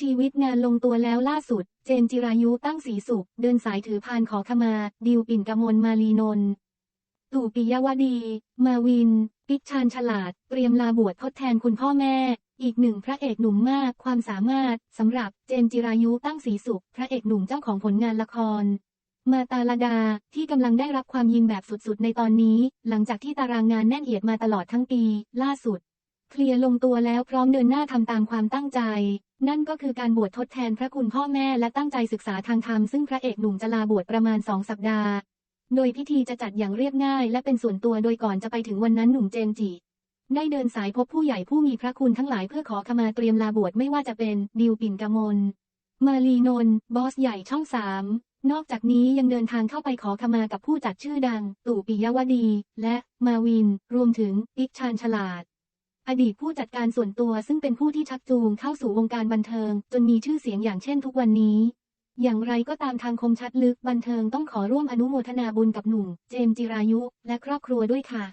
ชีวิตงานลงตัวแล้วล่าสุด เจมจิรายุตั้งสีสุข เดินสายถือพานขอขมา ดิวปิ่นกมลมาลีนน์ตู่ปิยวดี มาวิน ปิกชานฉลาด เตรียมลาบวชทดแทนคุณพ่อแม่ อีกหนึ่งพระเอกหนุ่มมากความสามารถสำหรับเจมจิรายุตั้งสีสุข พระเอกหนุ่มเจ้าของผลงานละคร มาตาลดาที่กำลังได้รับความยินแบบสุดๆ ในตอนนี้ หลังจากที่ตารางงานแน่นเอียดมาตลอดทั้งปี ล่าสุด เคลียร์ลงตัวแล้วพร้อมเดินหน้าทำตามความตั้งใจ นั่นก็คือการบวชทดแทนพระคุณพ่อแม่และตั้งใจศึกษาทางธรรมซึ่งพระเอกหนุ่มจะลาบวชประมาณสองสัปดาห์ โดยพิธีจะจัดอย่างเรียบง่ายและเป็นส่วนตัวโดยก่อนจะไปถึงวันนั้นหนุ่มเจมจิได้เดินสายพบผู้ใหญ่ผู้มีพระคุณทั้งหลายเพื่อขอขมาเตรียมลาบวชไม่ว่าจะเป็นดิวปิ่นกมล มาลีนน์บอสใหญ่ช่องสามนอกจากนี้ยังเดินทางเข้าไปขอขมากับผู้จัดชื่อดัง ตู่ปิยวดี และมาวิน รวมถึงอิกชานฉลาด อดีตผู้จัดการส่วนตัวซึ่งเป็นผู้ที่ชักจูงเข้าสู่วงการบันเทิง จนมีชื่อเสียงอย่างเช่นทุกวันนี้ อย่างไรก็ตามทางคมชัดลึกบันเทิงต้องขอร่วมอนุโมทนาบุญกับหนุ่ม เจมส์จิรายุ และครอบครัวด้วยค่ะ